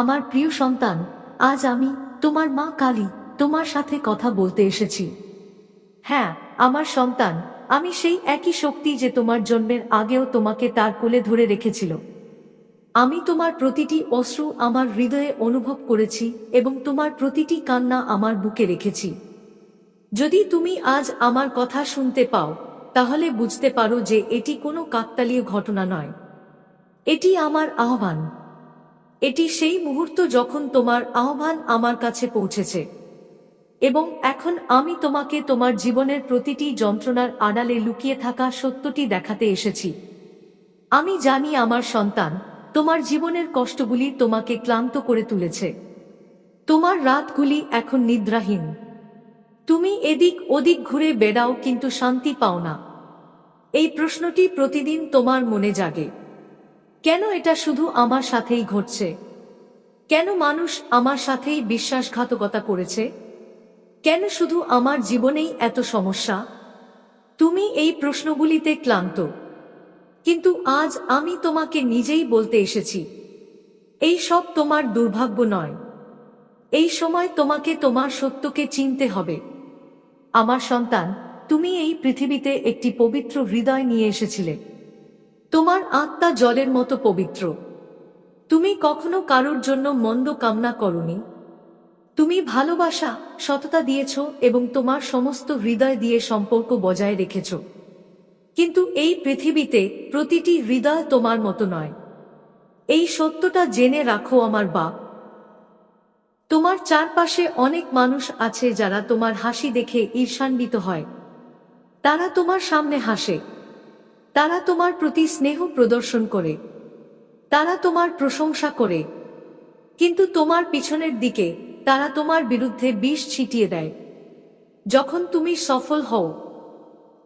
আমার প্রিয় সন্তান, আজ আমি তোমার মা কালী তোমার সাথে কথা বলতে এসেছি। হ্যাঁ আমার সন্তান, আমি সেই একই শক্তি যে তোমার জন্মের আগেও তোমাকে তার কোলে ধরে রেখেছিল। আমি তোমার প্রতিটি অশ্রু আমার হৃদয়ে অনুভব করেছি এবং তোমার প্রতিটি কান্না আমার বুকে রেখেছি। যদি তুমি আজ আমার কথা শুনতে পাও, তাহলে বুঝতে পারো যে এটি কোনো কাকতালীয় ঘটনা নয়। এটি আমার আহ্বান। এটি সেই মুহূর্ত যখন তোমার আহ্বান আমার কাছে পৌঁছেছে। এবং এখন আমি তোমাকে তোমার জীবনের প্রতিটি যন্ত্রণার আড়ালে লুকিয়ে থাকা সত্যটি দেখাতে এসেছি। আমি জানি আমার সন্তান তোমার জীবনের কষ্টগুলি তোমাকে ক্লান্ত করে তুলেছে। তোমার রাতগুলি এখন নিদ্রাহীন। তুমি এদিক ওদিক ঘুরে বেড়াও কিন্তু শান্তি পাও না। এই প্রশ্নটি প্রতিদিন তোমার মনে জাগে। কেন এটা শুধু আমার সাথেই ঘটছে? কেন মানুষ আমার সাথেই বিশ্বাসঘাতকতা করেছে? কেন শুধু আমার জীবনেই এত সমস্যা? তুমি এই প্রশ্নগুলিতে ক্লান্ত। কিন্তু আজ আমি তোমাকে নিজেই বলতে এসেছি। এই সব তোমার দুর্ভাগ্য নয়। এই সময় তোমাকে তোমার সত্যকে চিনতে হবে। আমার সন্তান, তুমি এই পৃথিবীতে একটি পবিত্র হৃদয় নিয়ে এসেছিলে। তোমার আত্মা জলের মতো পবিত্র। তুমি কখনো কারোর জন্য মন্দ কামনা করনি। তুমি ভালোবাসা, সততা দিয়েছ এবং তোমার সমস্ত হৃদয় দিয়ে সম্পর্ক বজায় রেখেছ। কিন্তু এই পৃথিবীতে প্রতিটি হৃদয় তোমার মতো নয়। এই সত্যটা জেনে রাখো আমার বাপ। তোমার চারপাশে অনেক মানুষ আছে যারা তোমার হাসি দেখে ঈর্ষান্বিত হয়। তারা তোমার সামনে হাসে। তারা তোমার প্রতি স্নেহ প্রদর্শন করে। তারা তোমার প্রশংসা করে। কিন্তু তোমার পিছনের দিকে তারা তোমার বিরুদ্ধে বিষ ছিটিয়ে দেয়। যখন তুমি সফল হও,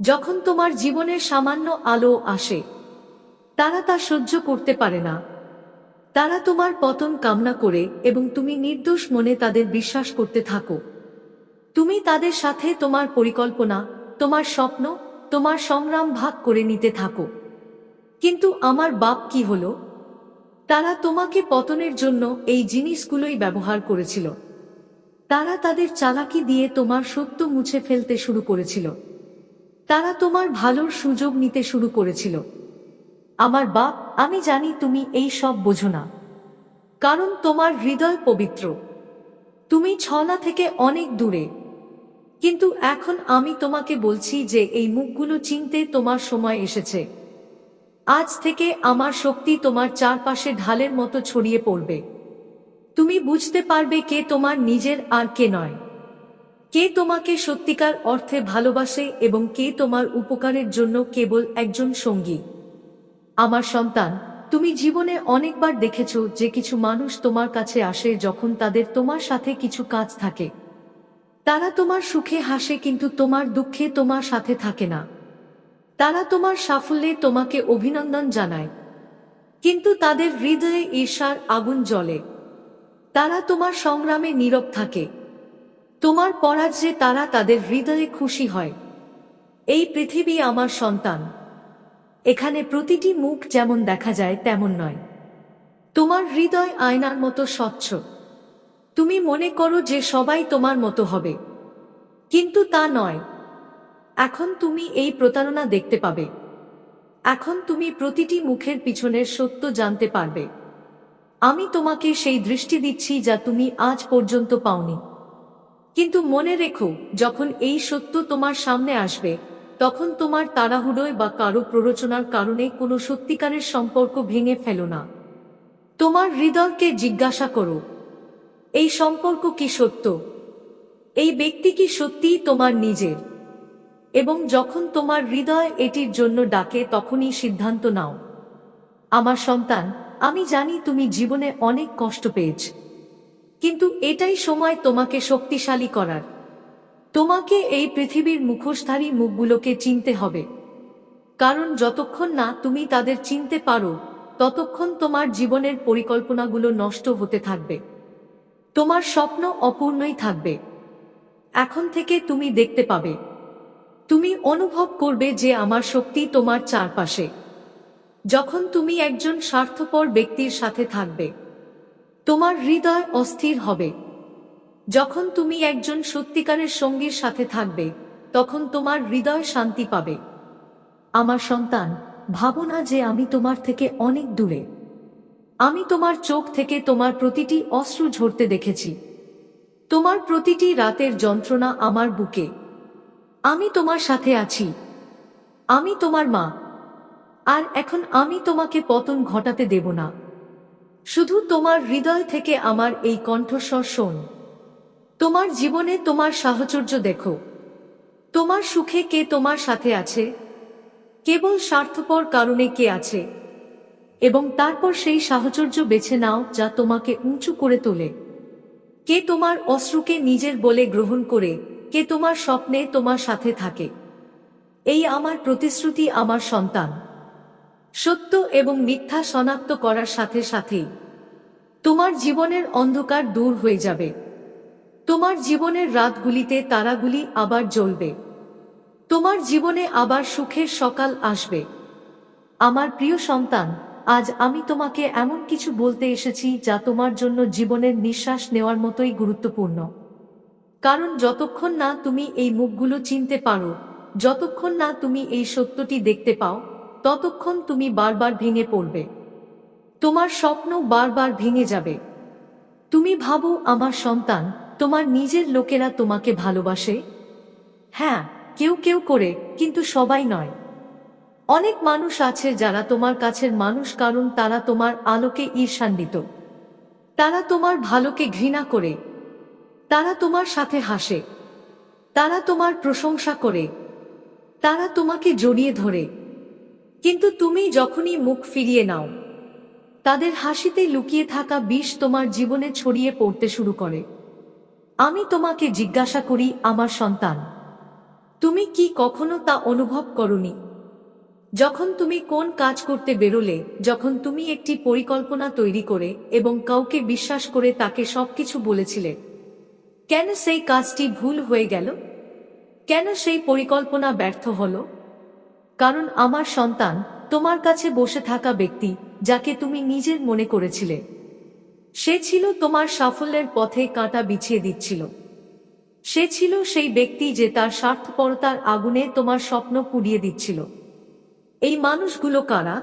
যখন তোমার জীবনের সামান্য আলো আসে, তারা তা সহ্য করতে পারে না। তারা তোমার পতন কামনা করে এবং তুমি নির্দোষ মনে তাদের বিশ্বাস করতে থাকো। তুমি তাদের সাথে তোমার পরিকল্পনা, তোমার স্বপ্ন তোমার সংগ্রাম ভাগ করে নিতে থাকো। কিন্তু আমার বাপ কি হলো? তারা তোমাকে পতনের জন্য এই জিনিসগুলোই ব্যবহার করেছিল। তারা তাদের চালাকি দিয়ে তোমার সত্য মুছে ফেলতে শুরু করেছিল। তারা তোমার ভালোর সুযোগ নিতে শুরু করেছিল। আমার বাপ, আমি জানি তুমি এই সব বোঝো না। কারণ তোমার হৃদয় পবিত্র। তুমি ছলা থেকে অনেক দূরে। কিন্তু এখন আমি তোমাকে বলছি যে এই মুখগুলো চিনতে তোমার সময় এসেছে। আজ থেকে আমার শক্তি তোমার চারপাশে ঢালের মতো ছড়িয়ে পড়বে। তুমি বুঝতে পারবে কে তোমার নিজের আর কে নয়। কে তোমাকে সত্যিকার অর্থে ভালোবাসে এবং কে তোমার উপকারের জন্য কেবল একজন সঙ্গী। আমার সন্তান, তুমি জীবনে অনেকবার দেখেছ যে কিছু মানুষ তোমার কাছে আসে যখন তাদের তোমার সাথে কিছু কাজ থাকে। তারা তোমার সুখে হাসে কিন্তু তোমার দুঃখে তোমার সাথে থাকে না। তারা তোমার সাফল্যে তোমাকে অভিনন্দন জানায়। কিন্তু তাদের হৃদয়ে ঈর্ষার আগুন জ্বলে। তারা তোমার সংগ্রামে নীরব থাকে। তোমার পরাজয়ে তারা তাদের হৃদয়ে খুশি হয়। এই পৃথিবী আমার সন্তান। এখানে প্রতিটি মুখ যেমন দেখা যায় তেমন নয়। তোমার হৃদয় আয়নার মতো স্বচ্ছ। তুমি মনে করো যে সবাই তোমার মতো হবে। কিন্তু তা নয়। এখন তুমি এই প্রতারণা দেখতে পাবে। এখন তুমি প্রতিটি মুখের পিছনের সত্য জানতে পারবে। আমি তোমাকে সেই দৃষ্টি দিচ্ছি যা তুমি আজ পর্যন্ত পাওনি। কিন্তু মনে রেখো, যখন এই সত্য তোমার সামনে আসবে, তখন তোমার তাড়াহুড়োয় বা কারও প্ররোচনার কারণে কোনো সত্যিকারের সম্পর্ক ভেঙে ফেলো না। তোমার হৃদয়কে জিজ্ঞাসা করো এই সম্পর্ক কি সত্য? এই ব্যক্তি কি সত্যিই তোমার নিজের? এবং যখন তোমার হৃদয় এটির জন্য ডাকে, তখনই সিদ্ধান্ত নাও। আমার সন্তান, আমি জানি তুমি জীবনে অনেক কষ্ট পেয়েছ। কিন্তু এটাই সময় তোমাকে শক্তিশালী করার। তোমাকে এই পৃথিবীর মুখোশধারী মুখগুলোকে চিনতে হবে। কারণ যতক্ষণ না তুমি তাদের চিনতে পারো, ততক্ষণ তোমার জীবনের পরিকল্পনাগুলো নষ্ট হতে থাকবে। তোমার স্বপ্ন অপূর্ণই থাকবে। এখন থেকে তুমি দেখতে পাবে। তুমি অনুভব করবে যে আমার শক্তি তোমার চারপাশে। যখন তুমি একজন স্বার্থপর ব্যক্তির সাথে থাকবে, তোমার হৃদয় অস্থির হবে। যখন তুমি একজন সত্যিকারের সঙ্গীর সাথে থাকবে, তখন তোমার হৃদয় শান্তি পাবে। আমার সন্তান, ভাবো না যে আমি তোমার থেকে অনেক দূরে। আমি তোমার চোখ থেকে তোমার প্রতিটি অশ্রু ঝরতে দেখেছি। তোমার প্রতিটি রাতের যন্ত্রণা আমার বুকে। আমি তোমার সাথে আছি। আমি তোমার মা। আর এখন আমি তোমাকে পতন ঘটাতে দেব না। শুধু তোমার হৃদয় থেকে আমার এই কণ্ঠস্বর শোন। তোমার জীবনে তোমার সাহচর্য দেখো। তোমার সুখে কে তোমার সাথে আছে? কেবল স্বার্থপর কারণে কে আছে? এবং তারপর সেই সাহচর্য বেছে নাও যা তোমাকে উঁচু করে তোলে। কে তোমার অশ্রুকে নিজের বলে গ্রহণ করে, কে তোমার স্বপ্নে তোমার সাথে থাকে। এই আমার প্রতিশ্রুতি আমার সন্তান। সত্য এবং মিথ্যা শনাক্ত করার সাথে সাথেই তোমার জীবনের অন্ধকার দূর হয়ে যাবে। তোমার জীবনের রাতগুলিতে তারাগুলি আবার জ্বলবে। তোমার জীবনে আবার সুখের সকাল আসবে। আমার প্রিয় সন্তান আজ আমি তোমাকে এমন কিছু বলতে এসেছি যা তোমার জন্য জীবনের নিঃশ্বাস নেওয়ার মতোই গুরুত্বপূর্ণ। কারণ যতক্ষণ না তুমি এই মুখগুলো চিনতে পারো, যতক্ষণ না তুমি এই সত্যটি দেখতে পাও, ততক্ষণ তুমি বারবার ভেঙে পড়বে। তোমার স্বপ্ন বারবার ভেঙে যাবে। তুমি ভাবো, আমার সন্তান, তোমার নিজের লোকেরা তোমাকে ভালোবাসে? হ্যাঁ কেউ কেউ করে, কিন্তু সবাই নয়। অনেক মানুষ আছে যারা তোমার কাছের মানুষ, কারণ তারা তোমার আলোকে ঈর্ষান্বিত। তারা তোমার ভালোকে ঘৃণা করে। তারা তোমার সাথে হাসে। তারা তোমার প্রশংসা করে। তারা তোমাকে জড়িয়ে ধরে। কিন্তু তুমি যখনই মুখ ফিরিয়ে নাও, তাদের হাসিতে লুকিয়ে থাকা বিষ তোমার জীবনে ছড়িয়ে পড়তে শুরু করে। আমি তোমাকে জিজ্ঞাসা করি, আমার সন্তান, তুমি কি কখনো তা অনুভব করনি? যখন তুমি কোন কাজ করতে বেরোলে, যখন তুমি একটি পরিকল্পনা তৈরি করে এবং কাউকে বিশ্বাস করে তাকে সবকিছু বলেছিলে, কেন সেই কাজটি ভুল হয়ে গেল? কেন সেই পরিকল্পনা ব্যর্থ হল? কারণ আমার সন্তান তোমার কাছে বসে থাকা ব্যক্তি যাকে তুমি নিজের মনে করেছিলে। সে ছিল তোমার সাফল্যের পথে কাঁটা বিছিয়ে দিচ্ছিল। সে ছিল সেই ব্যক্তি যে তার স্বার্থপরতার আগুনে তোমার স্বপ্ন পুড়িয়ে দিচ্ছিল। এই মানুষগুলো কারা?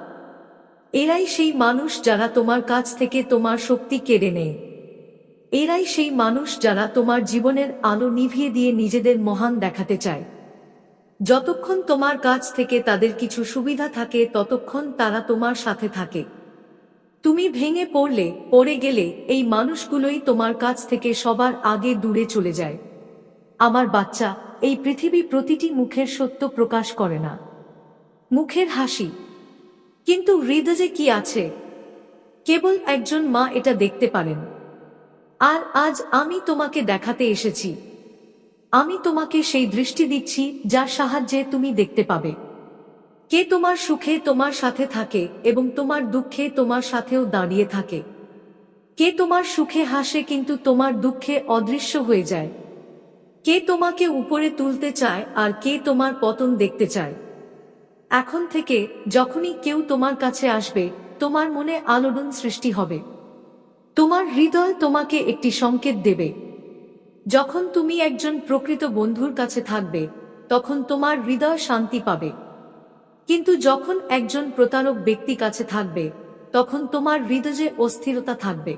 এরাই সেই মানুষ যারা তোমার কাছ থেকে তোমার শক্তি কেড়ে নেয়। এরাই সেই মানুষ যারা তোমার জীবনের আলো নিভিয়ে দিয়ে নিজেদের মহান দেখাতে চায়। যতক্ষণ তোমার কাছ থেকে তাদের কিছু সুবিধা থাকে, ততক্ষণ তারা তোমার সাথে থাকে। তুমি ভেঙে পড়লে, পড়ে গেলে এই মানুষগুলোই তোমার কাছ থেকে সবার আগে দূরে চলে যায়। আমার বাচ্চা, এই পৃথিবী প্রতিটি মুখের সত্য প্রকাশ করে না। মুখের হাসি। কিন্তু হৃদয়ে কি আছে? কেবল একজন মা এটা দেখতে পারেন। আর আজ আমি তোমাকে দেখাতে এসেছি। আমি তোমাকে সেই দৃষ্টি দিচ্ছি যার সাহায্যে তুমি দেখতে পাবে। কে তোমার সুখে তোমার সাথে থাকে এবং তোমার দুঃখে তোমার সাথেও দাঁড়িয়ে থাকে। কে তোমার সুখে হাসে কিন্তু তোমার দুঃখে অদৃশ্য হয়ে যায়। কে তোমাকে উপরে তুলতে চায় আর কে তোমার পতন দেখতে চায়। এখন থেকে যখনই কেউ তোমার কাছে আসবে, তোমার মনে আলোড়ন সৃষ্টি হবে। তোমার হৃদয় তোমাকে একটি সংকেত দেবে। যখন তুমি একজন প্রকৃত বন্ধুর কাছে থাকবে, তখন তোমার হৃদয় শান্তি পাবে। কিন্তু যখন একজন প্রতারক ব্যক্তি কাছে থাকবে, তখন তোমার হৃদয়ে অস্থিরতা থাকবে।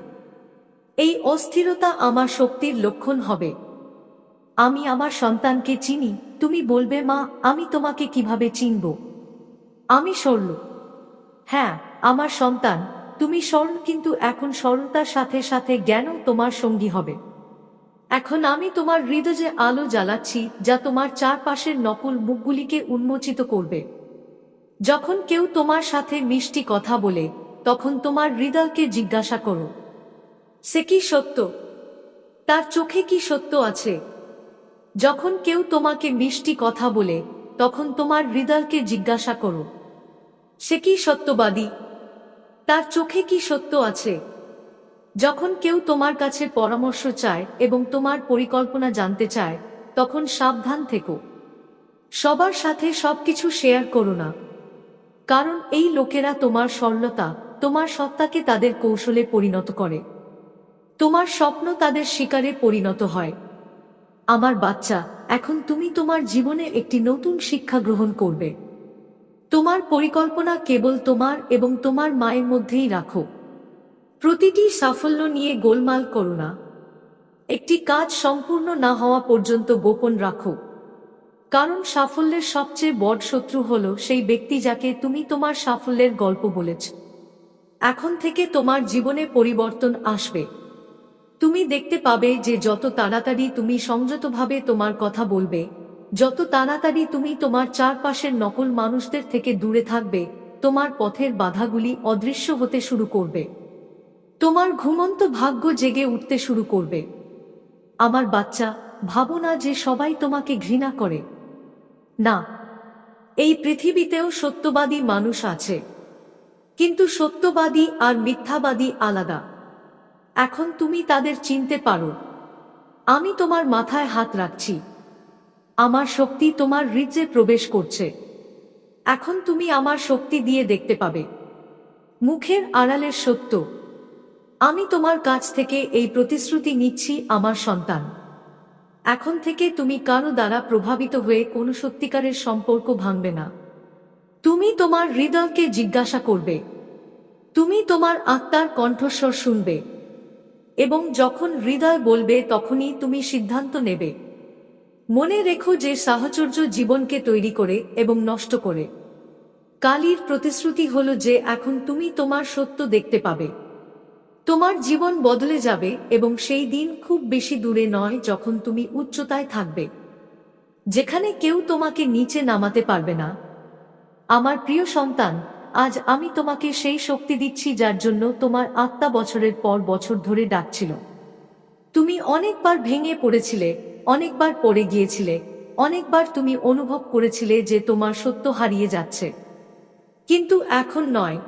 এই অস্থিরতা আমার শক্তির লক্ষণ হবে। আমি আমার সন্তানকে চিনি, তুমি বলবে, মা, আমি তোমাকে কীভাবে চিনব? আমি সরল হ্যাঁ আমার সন্তান। তুমি সরল কিন্তু এখন সরলতার সাথে সাথে জ্ঞানও তোমার সঙ্গী হবে। এখন আমি তোমার হৃদয়ে আলো জ্বালাচ্ছি, যা তোমার চারপাশের নকল মুখগুলিকে উন্মোচিত করবে। যখন কেউ তোমার সাথে মিষ্টি কথা বলে, তখন তোমার হৃদয়কে জিজ্ঞাসা করো, সে কি সত্য? তার চোখে কি সত্য আছে? যখন কেউ তোমাকে মিষ্টি কথা বলে, তখন তোমার হৃদয়কে জিজ্ঞাসা করো সে কি সত্যবাদী? তার চোখে কি সত্য আছে? যখন কেউ তোমার কাছে পরামর্শ চায় এবং তোমার পরিকল্পনা জানতে চায়, তখন সাবধান থেকো। সবার সাথে সবকিছু শেয়ার করো না। কারণ এই লোকেরা তোমার সরলতা, তোমার সত্তাকে তাদের কৌশলে পরিণত করে। তোমার স্বপ্ন তাদের শিকারে পরিণত হয়। আমার বাচ্চা, এখন তুমি তোমার জীবনে একটি নতুন শিক্ষা গ্রহণ করবে। তোমার পরিকল্পনা কেবল তোমার এবং তোমার মায়ের মধ্যেই রাখো। প্রতিটি সাফল্য নিয়ে গোলমাল করো না। একটি কাজ সম্পূর্ণ না হওয়া পর্যন্ত গোপন রাখো। কারণ সাফল্যের সবচেয়ে বড় শত্রু হল সেই ব্যক্তি যাকে তুমি তোমার সাফল্যের গল্প বলেছ। এখন থেকে তোমার জীবনে পরিবর্তন আসবে। তুমি দেখতে পাবে যে যত তাড়াতাড়ি তুমি সংযতভাবে তোমার কথা বলবে যত তাড়াতাড়ি তুমি তোমার চারপাশের নকল মানুষদের থেকে দূরে থাকবে, তোমার পথের বাধাগুলি অদৃশ্য হতে শুরু করবে। তোমার ঘুমন্ত ভাগ্য জেগে উঠতে শুরু করবে। আমার বাচ্চা, ভাবো না যে সবাই তোমাকে ঘৃণা করে। না, এই পৃথিবীতেও সত্যবাদী মানুষ আছে। কিন্তু সত্যবাদী আর মিথ্যাবাদী আলাদা। এখন তুমি তাদের চিনতে পারো। আমি তোমার মাথায় হাত রাখছি। আমার শক্তি তোমার হৃদয়ে প্রবেশ করছে। এখন তুমি আমার শক্তি দিয়ে দেখতে পাবে। মুখের আড়ালের সত্য। আমি তোমার কাছ থেকে এই প্রতিশ্রুতি নিচ্ছি আমার সন্তান। এখন থেকে তুমি কারও দ্বারা প্রভাবিত হয়ে কোনো সত্যিকারের সম্পর্ক ভাঙবে না। তুমি তোমার হৃদয়কে জিজ্ঞাসা করবে। তুমি তোমার আত্মার কণ্ঠস্বর শুনবে। এবং যখন হৃদয় বলবে, তখনই তুমি সিদ্ধান্ত নেবে। মনে রেখো যে সাহচর্য জীবনকে তৈরি করে এবং নষ্ট করে। কালীর প্রতিশ্রুতি হল যে এখন তুমি তোমার সত্য দেখতে পাবে। তোমার জীবন বদলে যাবে এবং সেই দিন খুব বেশি দূরে নয় যখন তুমি উচ্চতায় থাকবে। যেখানে কেউ তোমাকে নিচে নামাতে পারবে না। আমার প্রিয় সন্তান, আজ আমি তোমাকে সেই শক্তি দিচ্ছি যার জন্য তোমার আত্মা বছরের পর বছর ধরে ডাকছিল। তুমি অনেকবার ভেঙে পড়েছিলে অনেকবার পড়ে গিয়েছিলে, অনেকবার তুমি অনুভব করেছিলে যে তোমার সত্য হারিয়ে যাচ্ছে। কিন্তু এখন নয়।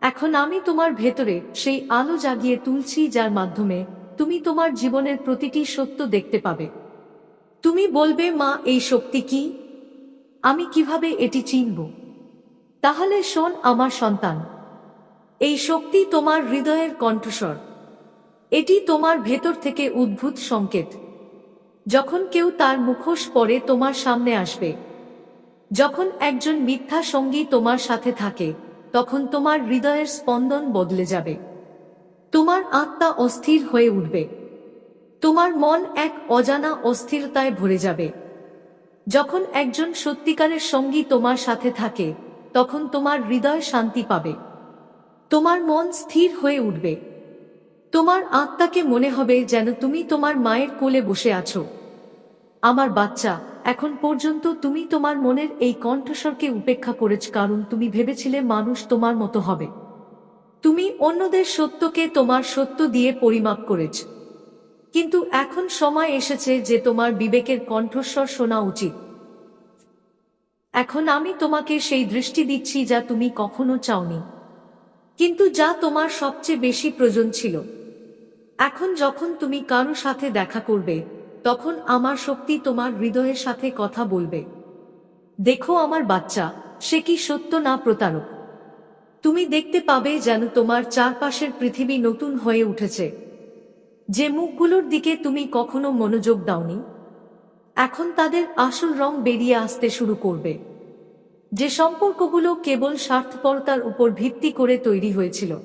এখন আমি তোমার ভেতরে সেই আলো জাগিয়ে তুলছি যার মাধ্যমে তুমি তোমার জীবনের প্রতিটি সত্য দেখতে পাবে। তুমি বলবে, মা, এই শক্তি কি? আমি কীভাবে এটি চিনব? তাহলে শোন আমার সন্তান, এই শক্তি তোমার হৃদয়ের কণ্ঠস্বর। এটি তোমার ভেতর থেকে উদ্ভূত সংকেত। যখন কেউ তার মুখোশ পরে তোমার সামনে আসবে। যখন একজন মিথ্যা সঙ্গী তোমার সাথে থাকে, তখন তোমার হৃদয়ের স্পন্দন বদলে যাবে। তোমার আত্মা অস্থির হয়ে উঠবে। তোমার মন এক অজানা অস্থিরতায় ভরে যাবে। যখন একজন সত্যিকারের সঙ্গী তোমার সাথে থাকে, তখন তোমার হৃদয় শান্তি পাবে। তোমার মন স্থির হয়ে উঠবে। তোমার আত্মাকে মনে হবে যেন তুমি তোমার মায়ের কোলে বসে আছো। আমার বাচ্চা, এখন পর্যন্ত তুমি তোমার মনের এই কণ্ঠস্বরকে উপেক্ষা করেছ কারণ তুমি ভেবেছিলে মানুষ তোমার মতো হবে। তুমি অন্যদের সত্যকে তোমার সত্য দিয়ে পরিমাপ করেছ। কিন্তু এখন সময় এসেছে যে তোমার বিবেকের কণ্ঠস্বর শোনা উচিত। এখন আমি তোমাকে সেই দৃষ্টি দিচ্ছি যা তুমি কখনো চাওনি। কিন্তু যা তোমার সবচেয়ে বেশি প্রয়োজন ছিল। এখন যখন তুমি কারও সাথে দেখা করবে, তখন আমার শক্তি তোমার হৃদয়ের সাথে কথা বলবে। দেখো আমার বাচ্চা, সে কি সত্য না প্রতারক? তুমি দেখতে পাবে যেন তোমার চারপাশের পৃথিবী নতুন হয়ে উঠেছে। যে মুখগুলোর দিকে তুমি কখনো মনোযোগ দাওনি, এখন তাদের আসল রং বেরিয়ে আসতে শুরু করবে। যে সম্পর্কগুলো কেবল স্বার্থপরতার উপর ভিত্তি করে তৈরি হয়েছিল।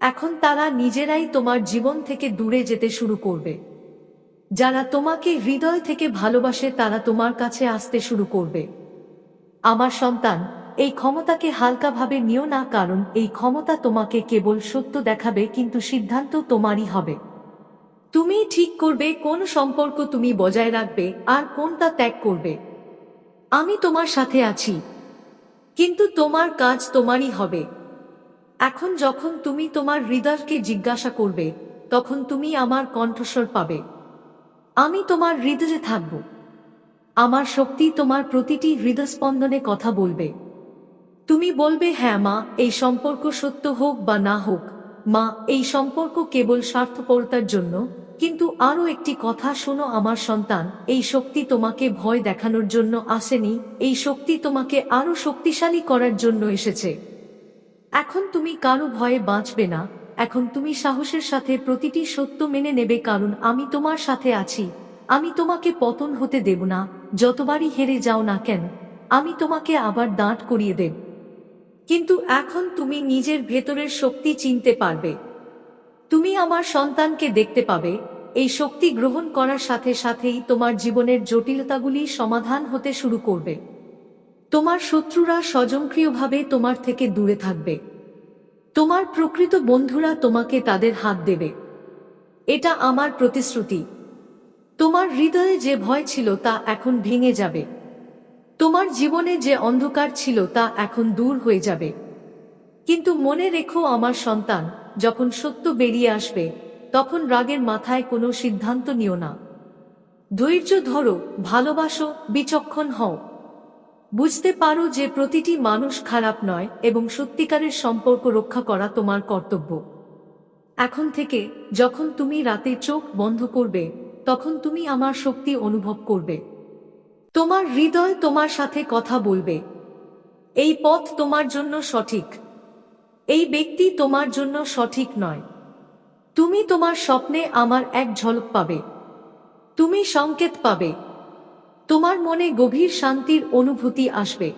এখন তারা নিজেরাই তোমার জীবন থেকে দূরে যেতে শুরু করবে। যারা তোমাকে হৃদয় থেকে ভালোবাসে, তারা তোমার কাছে আসতে শুরু করবে। আমার সন্তান, এই ক্ষমতাকে হালকাভাবে নিও না, কারণ এই ক্ষমতা তোমাকে কেবল সত্য দেখাবে, কিন্তু সিদ্ধান্ত তোমারই হবে। তুমি ঠিক করবে কোন সম্পর্ক তুমি বজায় রাখবে আর কোনটা ত্যাগ করবে। আমি তোমার সাথে আছি, কিন্তু তোমার কাজ তোমারই হবে। এখন যখন তুমি তোমার হৃদয়কে জিজ্ঞাসা করবে, তখন তুমি আমার কণ্ঠস্বর পাবে। আমি তোমার হৃদয়ে থাকব। আমার শক্তি তোমার প্রতিটি হৃদস্পন্দনে কথা বলবে। তুমি বলবে হ্যাঁ মা, এই সম্পর্ক সত্য হোক বা না হোক। মা, এই সম্পর্ক কেবল স্বার্থপরতার জন্য। কিন্তু আরও একটি কথা শোনো আমার সন্তান, এই শক্তি তোমাকে ভয় দেখানোর জন্য আসেনি। এই শক্তি তোমাকে আরও শক্তিশালী করার জন্য এসেছে। এখন তুমি কারও ভয়ে বাঁচবে না। এখন তুমি সাহসের সাথে প্রতিটি সত্য মেনে নেবে কারণ আমি তোমার সাথে আছি। আমি তোমাকে পতন হতে দেব না, যতবারই হেরে যাও না কেন। আমি তোমাকে আবার দাঁড় করিয়ে দেব। কিন্তু এখন তুমি নিজের ভেতরের শক্তি চিনতে পারবে। তুমি আমার সন্তানকে দেখতে পাবে। এই শক্তি গ্রহণ করার সাথে সাথেই তোমার জীবনের জটিলতাগুলি সমাধান হতে শুরু করবে। তোমার শত্রুরা স্বজনক্রিয়ভাবে তোমার থেকে দূরে থাকবে। তোমার প্রকৃত বন্ধুরা তোমাকে তাদের হাত দেবে। এটা আমার প্রতিশ্রুতি। তোমার হৃদয়ে যে ভয় ছিল তা এখন ভেঙে যাবে। তোমার জীবনে যে অন্ধকার ছিল তা এখন দূর হয়ে যাবে। কিন্তু মনে রেখো আমার সন্তান, যখন সত্য বেরিয়ে আসবে, তখন রাগের মাথায় কোনো সিদ্ধান্ত নিও না। ধৈর্য ধরো, ভালোবাসো, বিচক্ষণ হও। বুঝতে পারো যে প্রতিটি মানুষ খারাপ নয় এবং সত্যিকারের সম্পর্ক রক্ষা করা তোমার কর্তব্য। এখন থেকে, যখন তুমি রাতে চোখ বন্ধ করবে, তখন তুমি আমার শক্তি অনুভব করবে। তোমার হৃদয় তোমার সাথে কথা বলবে। এই পথ তোমার জন্য সঠিক। এই ব্যক্তি তোমার জন্য সঠিক নয়। তুমি তোমার স্বপ্নে আমার এক ঝলক পাবে। তুমি সংকেত পাবে। তোমার মনে গভীর শান্তির অনুভূতি আসবে।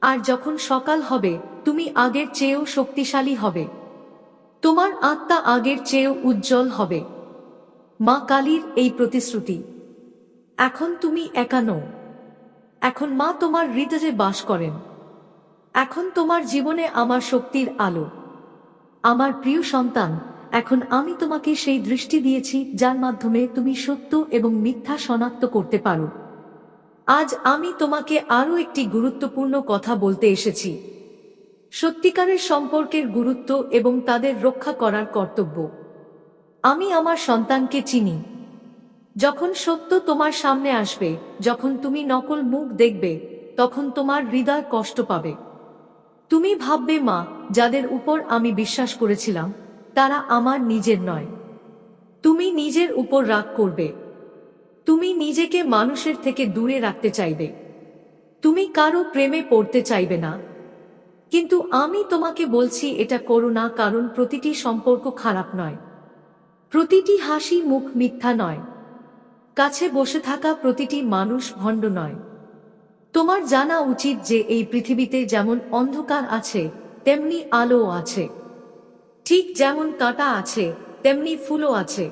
আর যখন সকাল হবে, তুমি আগের চেয়েও শক্তিশালী হবে। তোমার আত্মা আগের চেয়েও উজ্জ্বল হবে। মা কালীর এই প্রতিশ্রুতি। এখন তুমি একা নও। এখন মা তোমার হৃদয়ে বাস করেন। এখন তোমার জীবনে আমার শক্তির আলো। আমার প্রিয় সন্তান, এখন আমি তোমাকে সেই দৃষ্টি দিয়েছি, যার মাধ্যমে তুমি সত্য এবং মিথ্যা শনাক্ত করতে পারো। আজ আমি তোমাকে আরও একটি গুরুত্বপূর্ণ কথা বলতে এসেছি। সত্যিকারের সম্পর্কের গুরুত্ব এবং তাদের রক্ষা করার কর্তব্য। আমি আমার সন্তানকে চিনি। যখন সত্য তোমার সামনে আসবে, যখন তুমি নকল মুখ দেখবে, তখন তোমার হৃদয় কষ্ট পাবে। তুমি ভাববে, মা, যাদের উপর আমি বিশ্বাস করেছিলাম, তারা আমার নিজের নয়। তুমি নিজের উপর রাগ করবে। তুমি নিজেকে মানুষের থেকে দূরে রাখতে চাইবে। তুমি কারও প্রেমে পড়তে চাইবে না। কিন্তু আমি তোমাকে বলছি, এটা করো না, কারণ প্রতিটি সম্পর্ক খারাপ নয়। প্রতিটি হাসি মুখ মিথ্যা নয়। কাছে বসে থাকা প্রতিটি মানুষ ভণ্ড নয়। তোমার জানা উচিত যে এই পৃথিবীতে যেমন অন্ধকার আছে, তেমনি আলো আছে। ঠিক যেমন কাঁটা আছে, তেমনি ফুলও আছে।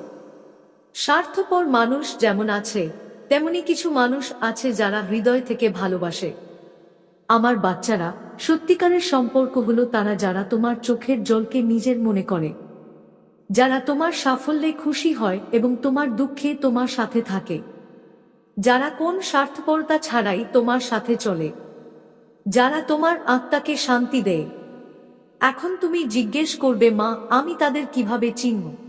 স্বার্থপর মানুষ যেমন আছে, তেমনি কিছু মানুষ আছে যারা হৃদয় থেকে ভালোবাসে। আমার বাচ্চারা, সত্যিকারের সম্পর্ক হলো তারা যারা তোমার চোখের জলকে নিজের মনে করে। যারা তোমার সাফল্যে খুশি হয় এবং তোমার দুঃখে তোমার সাথে থাকে। যারা কোন স্বার্থপরতা ছাড়াই তোমার সাথে চলে। যারা তোমার আত্মাকে শান্তি দেয়। এখন তুমি জিজ্ঞেস করবে, মা, আমি তাদের কীভাবে চিনব?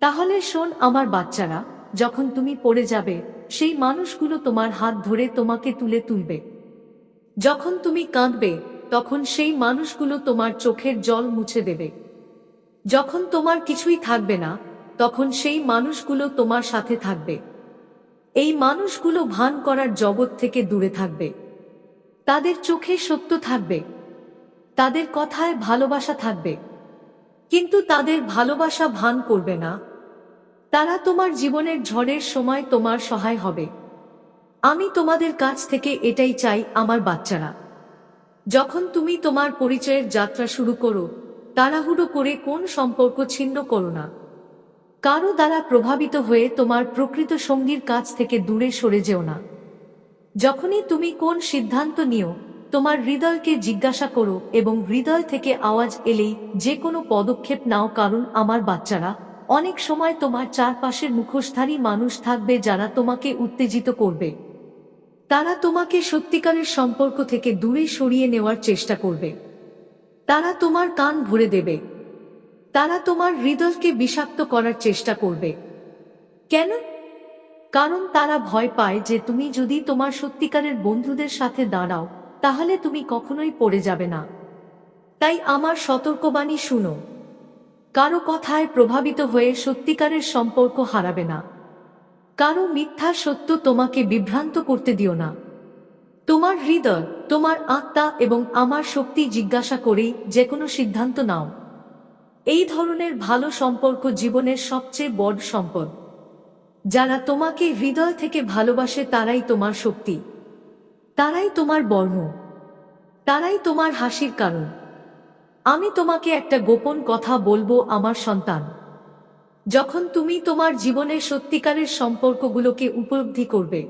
তাহলে শোন আমার বাচ্চারা, যখন তুমি পড়ে যাবে, সেই মানুষগুলো তোমার হাত ধরে তোমাকে তুলে তুলবে। যখন তুমি কাঁদবে, তখন সেই মানুষগুলো তোমার চোখের জল মুছে দেবে। যখন তোমার কিছুই থাকবে না, তখন সেই মানুষগুলো তোমার সাথে থাকবে। এই মানুষগুলো ভান করার জগৎ থেকে দূরে থাকবে। তাদের চোখে সত্য থাকবে। তাদের কথায় ভালোবাসা থাকবে। কিন্তু তাদের ভালোবাসা ভান করবে না। তারা তোমার জীবনের ঝড়ের সময় তোমার সহায় হবে। আমি তোমাদের কাছ থেকে এটাই চাই, আমার বাচ্চারা। যখন তুমি তোমার পরিচয়ের যাত্রা শুরু করো, তাড়াহুড়ো করে কোন সম্পর্ক ছিন্ন করো না। কারও দ্বারা প্রভাবিত হয়ে তোমার প্রকৃত সঙ্গীর কাছ থেকে দূরে সরে যেও না। যখনই তুমি কোন সিদ্ধান্ত নিও তোমার হৃদয়কে জিজ্ঞাসা করো এবং হৃদয় থেকে আওয়াজ এলেই যে কোনো পদক্ষেপ নাও, কারণ আমার বাচ্চারা অনেক সময় তোমার চারপাশের মুখোশধারী মানুষ থাকবে যারা তোমাকে উত্তেজিত করবে। তারা তোমাকে সত্যিকারের সম্পর্ক থেকে দূরে সরিয়ে নেওয়ার চেষ্টা করবে। তারা তোমার কান ভরে দেবে। তারা তোমার হৃদয়কে বিষাক্ত করার চেষ্টা করবে। কেন? কারণ তারা ভয় পায় যে তুমি যদি তোমার সত্যিকারের বন্ধুদের সাথে দাঁড়াও তাহলে তুমি কখনোই পড়ে যাবে না। তাই আমার সতর্কবাণী শুনো। কারও কথায় প্রভাবিত হয়ে সত্যিকারের সম্পর্ক হারাবে না। কারও মিথ্যা সত্য তোমাকে বিভ্রান্ত করতে দিও না। তোমার হৃদয়, তোমার আত্মা এবং আমার শক্তি জিজ্ঞাসা করেই যে কোনো সিদ্ধান্ত নাও। এই ধরনের ভালো সম্পর্ক জীবনের সবচেয়ে বড় সম্পদ। যারা তোমাকে হৃদয় থেকে ভালোবাসে তারাই তোমার শক্তি। তারাই তোমার বর্ণ। তারাই তোমার হাসির কারণ। আমি তোমাকে একটা গোপন কথা বলব আমার সন্তান। যখন তুমি তোমার জীবনের সত্যিকারের সম্পর্কগুলোকে উপলব্ধি করবে,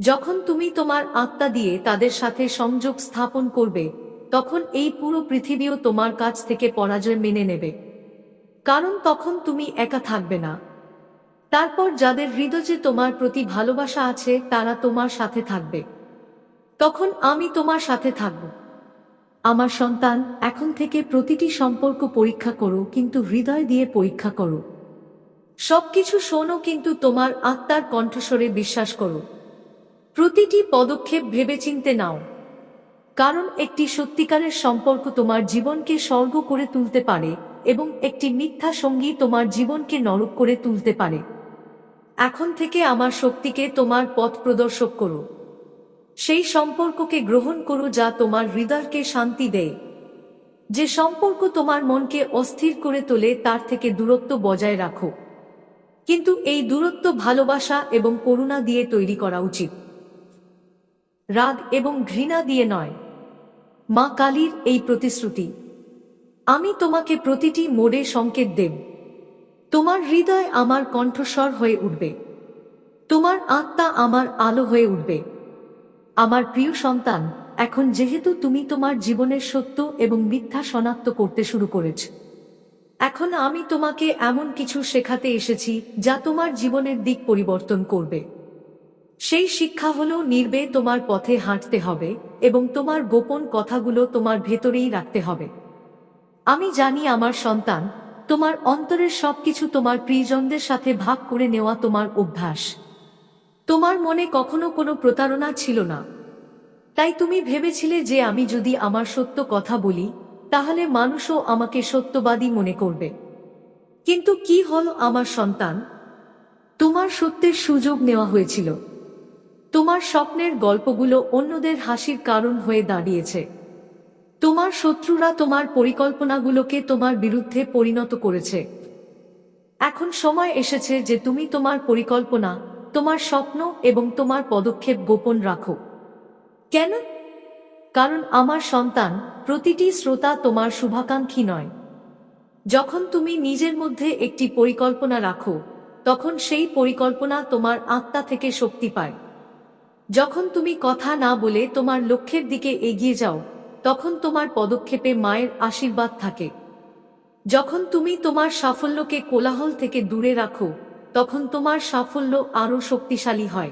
যখন তুমি তোমার আত্মা দিয়ে তাদের সাথে সংযোগ স্থাপন করবে, তখন এই পুরো পৃথিবীও তোমার কাছ থেকে পরাজয় মেনে নেবে। কারণ তখন তুমি একা থাকবে না। তারপর যাদের হৃদয়ে তোমার প্রতি ভালোবাসা আছে, তারা তোমার সাথে থাকবে। তখন আমি তোমার সাথে থাকব। আমার সন্তান, এখন থেকে প্রতিটি সম্পর্ক পরীক্ষা করো, কিন্তু হৃদয় দিয়ে পরীক্ষা করো। সবকিছু শোনো, কিন্তু তোমার আত্মার কণ্ঠস্বরে বিশ্বাস করো। প্রতিটি পদক্ষেপ ভেবেচিন্তে নাও। কারণ একটি সত্যিকারের সম্পর্ক তোমার জীবনকে স্বর্গ করে তুলতে পারে এবং একটি মিথ্যা সঙ্গী তোমার জীবনকে নরক করে তুলতে পারে। এখন থেকে আমার শক্তিকে তোমার পথ প্রদর্শক করো। সেই সম্পর্ককে গ্রহণ করো যা তোমার হৃদয়কে শান্তি দেয়। যে সম্পর্ক তোমার মনকে অস্থির করে তোলে, তার থেকে দূরত্ব বজায় রাখো। কিন্তু এই দূরত্ব ভালোবাসা এবং করুণা দিয়ে তৈরি করা উচিত। রাগ এবং ঘৃণা দিয়ে নয়। মা কালীর এই প্রতিশ্রুতি, আমি তোমাকে প্রতিটি মোড়ে সংকেত দেব। তোমার হৃদয় আমার কণ্ঠস্বর হয়ে উঠবে। তোমার আত্মা আমার আলো হয়ে উঠবে। আমার প্রিয় সন্তান, এখন যেহেতু তুমি তোমার জীবনের সত্য এবং মিথ্যা শনাক্ত করতে শুরু করেছ। এখন আমি তোমাকে এমন কিছু শেখাতে এসেছি যা তোমার জীবনের দিক পরিবর্তন করবে। সেই শিক্ষা হলো নির্বে তোমার পথে হাঁটতে হবে এবং তোমার গোপন কথাগুলো তোমার ভেতরেই রাখতে হবে। আমি জানি আমার সন্তান, তোমার অন্তরের সবকিছু তোমার প্রিয়জনদের সাথে ভাগ করে নেওয়া তোমার অভ্যাস। তোমার মনে কখনো কোনো প্রতারণা ছিল না। তাই তুমি ভেবেছিলে যে আমি যদি আমার সত্য কথা বলি, তাহলে মানুষও আমাকে সত্যবাদী মনে করবে। কিন্তু কি হল আমার সন্তান? তোমার সত্যের সুযোগ নেওয়া হয়েছিল। তোমার স্বপ্নের গল্পগুলো অন্যদের হাসির কারণ হয়ে দাঁড়িয়েছে। তোমার শত্রুরা তোমার পরিকল্পনাগুলোকে তোমার বিরুদ্ধে পরিণত করেছে। এখন সময় এসেছে যে তুমি তোমার পরিকল্পনা তোমার স্বপ্ন এবং তোমার পদক্ষেপ গোপন রাখো। কেন? কারণ আমার সন্তান প্রতিটি শ্রোতা তোমার শুভাকাঙ্ক্ষী নয়। যখন তুমি নিজের মধ্যে একটি পরিকল্পনা রাখো, তখন সেই পরিকল্পনা তোমার আত্মা থেকে শক্তি পায়। যখন তুমি কথা না বলে তোমার লক্ষ্যের দিকে এগিয়ে যাও, তখন তোমার পদক্ষেপে মায়ের আশীর্বাদ থাকে। যখন তুমি তোমার সাফল্যকে কোলাহল থেকে দূরে রাখো তখন তোমার সাফল্য আরও শক্তিশালী হয়।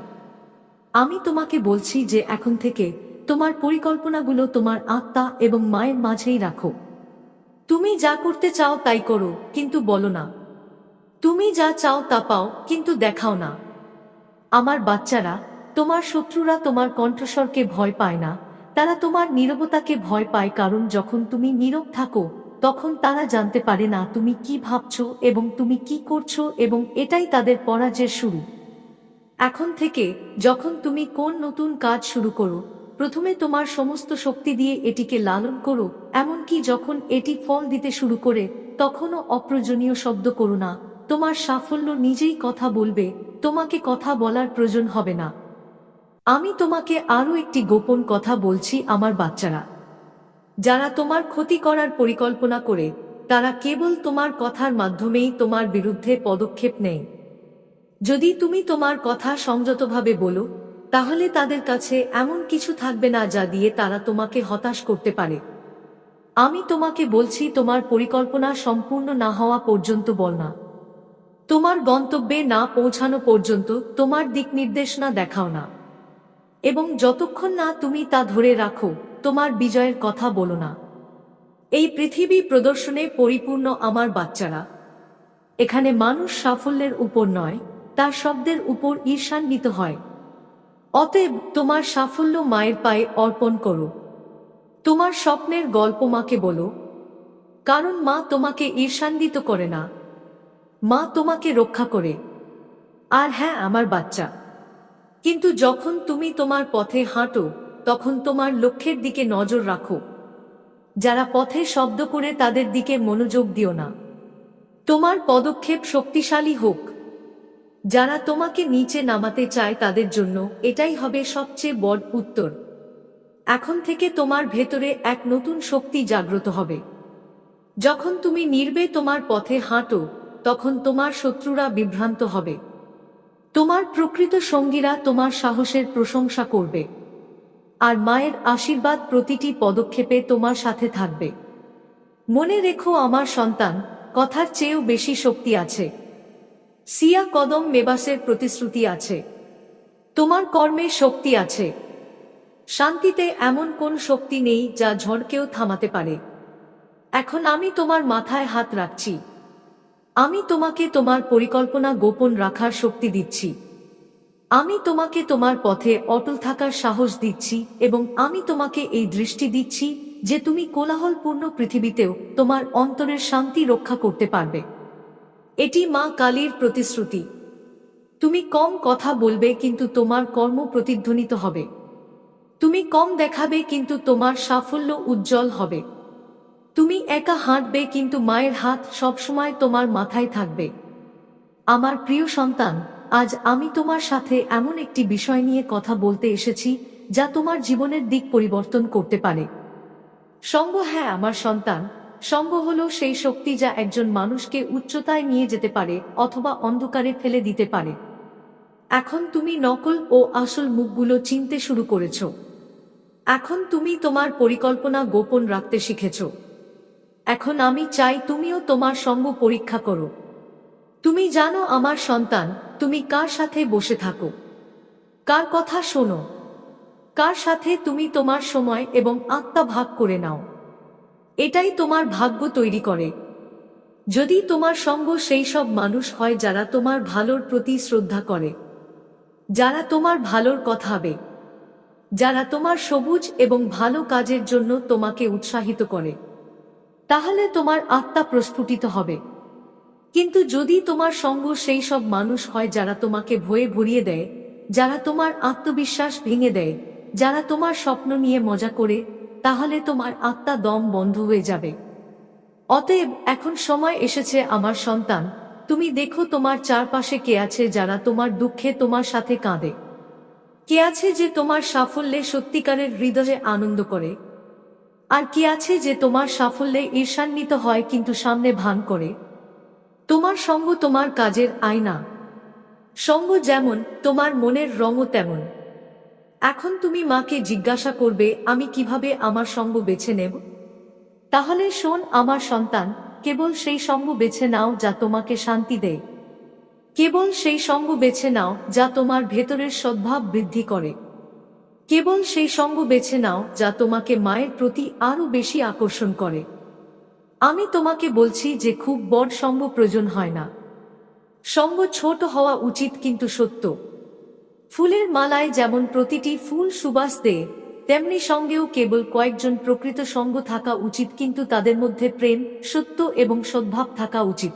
আমি তোমাকে বলছি যে এখন থেকে তোমার পরিকল্পনাগুলো তোমার আত্মা এবং মায়ের মাঝেই রাখো। তুমি যা করতে চাও তাই করো, কিন্তু বলো না। তুমি যা চাও তা পাও, কিন্তু দেখাও না। আমার বাচ্চারা, তোমার শত্রুরা তোমার কণ্ঠস্বরকে ভয় পায় না, তারা তোমার নীরবতাকে ভয় পায় কারণ যখন তুমি নীরব থাকো তখন তারা জানতে পারে না তুমি কি ভাবছ এবং তুমি কি করছ এবং এটাই তাদের পরাজয়ের শুরু। এখন থেকে, যখন তুমি কোন নতুন কাজ শুরু করো, প্রথমে তোমার সমস্ত শক্তি দিয়ে এটিকে লালন করো, এমনকি যখন এটি ফল দিতে শুরু করে, তখনও অপ্রয়োজনীয় শব্দ করো না, তোমার সাফল্য নিজেই কথা বলবে, তোমাকে কথা বলার প্রয়োজন হবে না। আমি তোমাকে আরও একটি গোপন কথা বলছি, আমার বাচ্চারা। যারা তোমার ক্ষতি করার পরিকল্পনা করে, তারা কেবল তোমার কথার মাধ্যমেই তোমার বিরুদ্ধে পদক্ষেপ নেয়। যদি তুমি তোমার কথা সংযতভাবে বলো, তাহলে তাদের কাছে এমন কিছু থাকবে না যা দিয়ে তারা তোমাকে হতাশ করতে পারে। আমি তোমাকে বলছি, তোমার পরিকল্পনা সম্পূর্ণ না হওয়া পর্যন্ত বল না। তোমার গন্তব্যে না পৌঁছানো পর্যন্ত তোমার দিক নির্দেশনা দেখাও না। এবং যতক্ষণ না তুমি তা ধরে রাখো তোমার বিজয়ের কথা বলো না। এই পৃথিবী প্রদর্শনে পরিপূর্ণ আমার বাচ্চারা। এখানে মানুষ সাফল্যের উপর নয়, তার শব্দের উপর ঈর্ষান্বিত হয়। অতএব তোমার সাফল্য মায়ের পায়ে অর্পণ করো। তোমার স্বপ্নের গল্প মাকে বলো। কারণ মা তোমাকে ঈর্ষান্বিত করে না। মা তোমাকে রক্ষা করে। আর হ্যাঁ আমার বাচ্চা। কিন্তু যখন তুমি তোমার পথে হাঁটো তখন তোমার লক্ষ্যের দিকে নজর রাখো। যারা পথে শব্দ করে তাদের দিকে মনোযোগ দিও না। তোমার পদক্ষেপ শক্তিশালী হোক। যারা তোমাকে নিচে নামাতে চায় তাদের জন্য এটাই হবে সবচেয়ে বড় উত্তর। এখন থেকে তোমার ভেতরে এক নতুন শক্তি জাগ্রত হবে। যখন তুমি নির্বে তোমার পথে হাঁটো, তখন তোমার শত্রুরা বিভ্রান্ত হবে। তোমার প্রকৃত সঙ্গীরা তোমার সাহসের প্রশংসা করবে। আর মায়ের আশীর্বাদ প্রতিটি পদক্ষেপে তোমার সাথে থাকবে। মনে রেখো আমার সন্তান, কথার চেয়েও বেশি শক্তি আছে। সিয়া কদম মেবাসের প্রতিশ্রুতি আছে। তোমার কর্মে শক্তি আছে। শান্তিতে এমন কোন শক্তি নেই যা ঝড়কেও থামাতে পারে। এখন আমি তোমার মাথায় হাত রাখছি। আমি তোমাকে তোমার পরিকল্পনা গোপন রাখার শক্তি দিচ্ছি। আমি তোমাকে তোমার পথে অটল থাকার সাহস দিচ্ছি এবং আমি তোমাকে এই দৃষ্টি দিচ্ছি যে তুমি কোলাহলপূর্ণ পৃথিবীতেও তোমার অন্তরের শান্তি রক্ষা করতে পারবে। এটি মা কালীর প্রতিশ্রুতি। তুমি কম কথা বলবে কিন্তু তোমার কর্ম প্রতিধ্বনিত হবে। তুমি কম দেখাবে কিন্তু তোমার সাফল্য উজ্জ্বল হবে। তুমি একা হাঁটবে কিন্তু মায়ের হাত সবসময় তোমার মাথায় থাকবে। আমার প্রিয় সন্তান আজ আমি তোমার সাথে এমন একটি বিষয় নিয়ে কথা বলতে এসেছি, যা তোমার জীবনের দিক পরিবর্তন করতে পারে। সঙ্গ হ্যাঁ আমার সন্তান। সঙ্গ হল সেই শক্তি যা একজন মানুষকে উচ্চতায় নিয়ে যেতে পারে অথবা অন্ধকারে ফেলে দিতে পারে। এখন তুমি নকল ও আসল মুখগুলো চিনতে শুরু করেছ। এখন তুমি তোমার পরিকল্পনা গোপন রাখতে শিখেছ। এখন আমি চাই তুমিও তোমার সঙ্গ পরীক্ষা করো। তুমি জানো আমার সন্তান তুমি কার সাথে বসে থাকো? কার কথা শোনো? কার সাথে তুমি তোমার সময় এবং আত্মা ভাগ করে নাও? এটাই তোমার ভাগ্য তৈরি করে। যদি তোমার সঙ্গ সেই সব মানুষ হয় যারা তোমার ভালোর প্রতি শ্রদ্ধা করে, যারা তোমার ভালোর কথা হবে যারা তোমার সবুজ এবং ভালো কাজের জন্য তোমাকে উৎসাহিত করে, তাহলে তোমার আত্মা প্রস্ফুটিত হবে। কিন্তু যদি তোমার সঙ্গ সেই সব মানুষ হয় যারা তোমাকে ভয়ে ভরিয়ে দেয়, যারা তোমার আত্মবিশ্বাস ভেঙে দেয়, যারা তোমার স্বপ্ন নিয়ে মজা করে, তাহলে তোমার আত্মা দম বন্ধ হয়ে যাবে। অতএব এখন সময় এসেছে আমার সন্তান, তুমি দেখো তোমার চারপাশে কে আছে যারা তোমার দুঃখে তোমার সাথে কাঁদে। কে আছে যে তোমার সাফল্যে সত্যিকারের হৃদয়ে আনন্দ করে? আর কে আছে যে তোমার সাফল্যে ঈর্ষান্বিত হয় কিন্তু সামনে ভান করে? তোমার সঙ্গ তোমার কাজের আয়না। সঙ্গ যেমন, তোমার মনের রঙও তেমন। এখন তুমি মাকে জিজ্ঞাসা করবে, আমি কীভাবে আমার সঙ্গ বেছে নেব? তাহলে শোন, আমার সন্তান, কেবল সেই সঙ্গ বেছে নাও যা তোমাকে শান্তি দেয়। কেবল সেই সঙ্গ বেছে নাও যা তোমার ভেতরের সদ্ভাব বৃদ্ধি করে। কেবল সেই সঙ্গ বেছে নাও যা তোমাকে মায়ের প্রতি আরও বেশি আকর্ষণ করে। আমি তোমাকে বলছি যে খুব বড় সঙ্গ প্রয়োজন হয় না। সঙ্গ ছোট হওয়া উচিত কিন্তু সত্য। ফুলের মালায় যেমন প্রতিটি ফুল সুবাস দেয়, তেমনি সঙ্গেও কেবল কয়েকজন প্রকৃত সঙ্গ থাকা উচিত কিন্তু তাদের মধ্যে প্রেম, সত্য এবং সদ্ভাব থাকা উচিত।